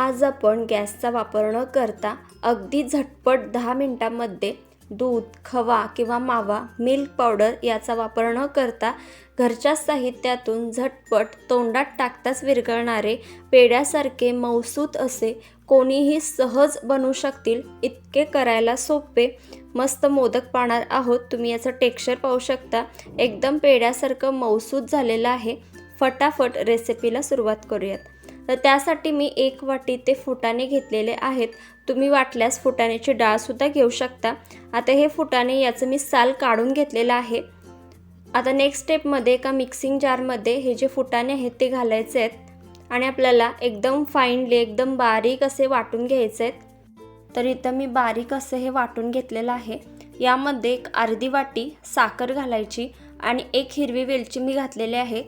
आज आपण गॅसचा वापर न करता अगदी झटपट दहा मिनटामध्ये दूध खवा किंवा मावा मिल्क पावडर याचा वापर न करता घरच्या साहित्यातून झटपट तोंडात टाकताच विरघळणारे पेड्यासारखे मौसूत असे कोणीही सहज बनवू शकतील इतके करायला सोपे मस्त मोदक पाहणार आहोत. तुम्ही याचं टेक्स्चर पाहू शकता. एकदम पेड्यासारखं मौसूत झालेलं आहे. फटाफट रेसिपीला सुरुवात करूयात. तर त्यासाठी मी एक वाटी ते फुटाणे घेतलेले आहेत. तुम्ही वाटल्यास फुटाण्याची डाळसुद्धा घेऊ शकता. आता हे फुटाणे याचं मी साल काढून घेतलेलं आहे. आता नेक्स्ट स्टेपमध्ये एका मिक्सिंग जारमध्ये हे जे फुटाणे आहेत ते घालायचे आहेत. आणि आपल्याला एकदम फाईनली एकदम बारीक असे वाटून घ्यायचे आहेत. तर इथं मी बारीक असं हे वाटून घेतलेलं आहे. यामध्ये एक अर्धी वाटी साखर घालायची आणि एक हिरवी वेलची मी घातलेली आहे.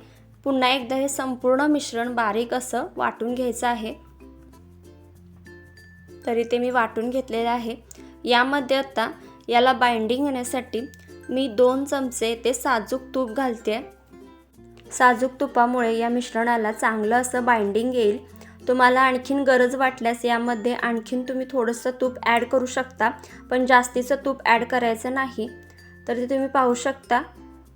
पुन्हा एकदा हे संपूर्ण मिश्रण बारीक असं वाटून घ्यायचं आहे. तरी ते मी वाटून घेतलेलं आहे. यामध्ये आता याला बाइंडिंग येण्यासाठी मी दोन चमचे ते साजूक तूप घालते साजूक तुपामुळे या मिश्रणाला चांगलं असं बाइंडिंग येईल. तुम्हाला आणखीन गरज वाटल्यास यामध्ये आणखीन तुम्ही थोडंसं तूप ॲड करू शकता पण जास्तीचं तूप ॲड करायचं नाही. तर ते तुम्ही पाहू शकता.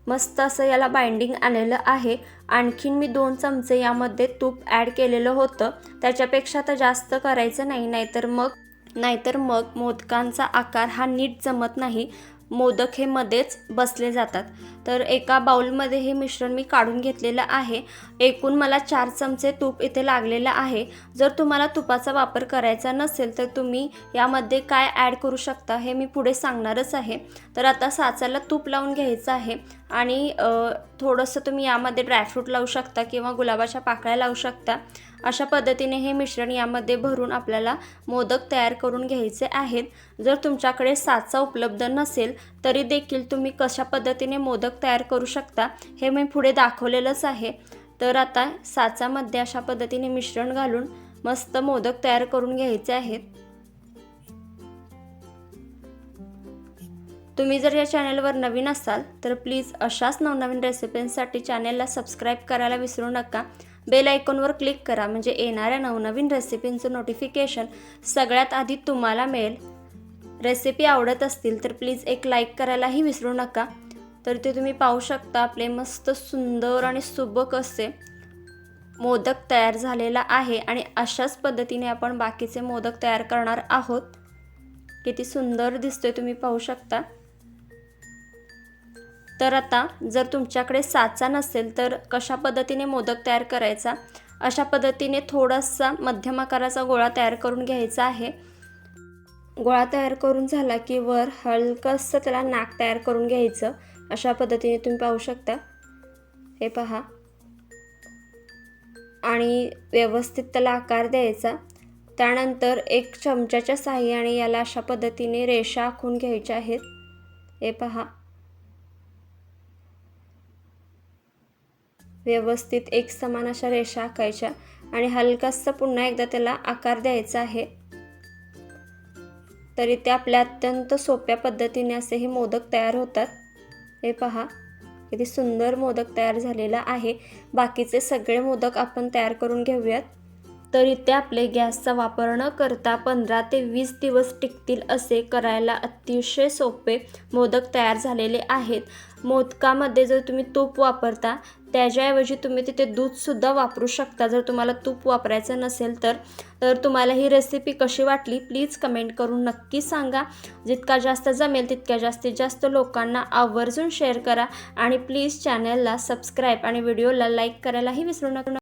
मस्त असं याला बाइंडिंग आलेलं आहे. आणखीन मी दोन चमचे यामध्ये तूप ॲड केलेलं होतं. त्याच्यापेक्षा तर जास्त करायचं नाही नाहीतर मग नाहीतर मग मोदकांचा आकार हा नीट जमत नाही. मोदक हे मध्येच बसले जातात. तर एका बाऊलमध्ये हे मिश्रण मी काढून घेतलेलं आहे. एकूण मला चार चमचे तूप इथे लागलेलं आहे. जर तुम्हाला तुपाचा वापर करायचा नसेल तर तुम्ही यामध्ये काय ॲड करू शकता हे मी पुढे सांगणारच आहे. तर आता साचाला तूप लावून घ्यायचं आहे आणि थोडंसं तुम्ही यामध्ये ड्रायफ्रूट लावू शकता किंवा गुलाबाच्या पाकळ्या लावू शकता. अशा पद्धतीने हे मिश्रण यामध्ये भरून आपल्याला मोदक तयार करून घ्यायचे आहेत. जर तुमच्याकडे साचा उपलब्ध नसेल तरी देखील तुम्ही कशा पद्धतीने मोदक तयार करू शकता हे मी पुढे दाखवलेलंच आहे. तर आता साचामध्ये अशा पद्धतीने मिश्रण घालून मस्त मोदक तयार करून घ्यायचे आहेत. तुम्ही जर या चॅनलवर नवीन असाल तर प्लीज अशाच नवनवीन रेसिपींसाठी चॅनलला सबस्क्राईब करायला विसरू नका. बेल आयकॉनवर क्लिक करा म्हणजे येणाऱ्या नवनवीन रेसिपींचं नोटिफिकेशन सगळ्यात आधी तुम्हाला मिळेल. रेसिपी आवडत असतील तर प्लीज एक लाईक करायलाही विसरू नका. तर ते तुम्ही पाहू शकता आपले मस्त सुंदर आणि सुबक असे मोदक तयार झालेला आहे आणि अशाच पद्धतीने आपण बाकीचे मोदक तयार करणार आहोत. किती सुंदर दिसतोय तुम्ही पाहू शकता. तर आता जर तुमच्याकडे साचा नसेल तर कशा पद्धतीने मोदक तयार करायचा? अशा पद्धतीने थोडासा मध्यम आकाराचा गोळा तयार करून घ्यायचा आहे. गोळा तयार करून झाला की वर हलकंसं त्याला नाक तयार करून घ्यायचं. अशा पद्धतीने तुम्ही पाहू शकता. हे पहा. आणि व्यवस्थित त्याला आकार द्यायचा. त्यानंतर एक चमच्याच्या साह्याने याला अशा पद्धतीने रेषा आखून घ्यायच्या आहेत. हे पहा. व्यवस्थित एक समान अशा रेषा आखायच्या आणि हलकासा पुन्हा एकदा त्याला आकार द्यायचा आहे. तरी ते आपल्या अत्यंत सोप्या पद्धतीने असे हे मोदक तयार होतात. हे पहा किती सुंदर मोदक तयार झालेला आहे. बाकीचे सगळे मोदक आपण तयार करून घेऊयात. तर इथे आपले गॅसचा वापर न करता पंधरा ते वीस दिवस टिकतील असे करायला अतिशय सोपे मोदक तयार झालेले आहेत. मोदकामध्ये जर तुम्ही तूप वापरता त्याच्याऐवजी तुम्ही तिथे दूधसुद्धा वापरू शकता. जर तुम्हाला तूप वापरायचं नसेल तर तर तुम्हाला ही रेसिपी कशी वाटली प्लीज कमेंट करून नक्की सांगा. जितका जास्त जमेल तितक्या जास्तीत जास्त लोकांना आवर्जून शेअर करा आणि प्लीज चॅनलला सबस्क्राईब आणि व्हिडिओला लाईक करायलाही विसरू नका.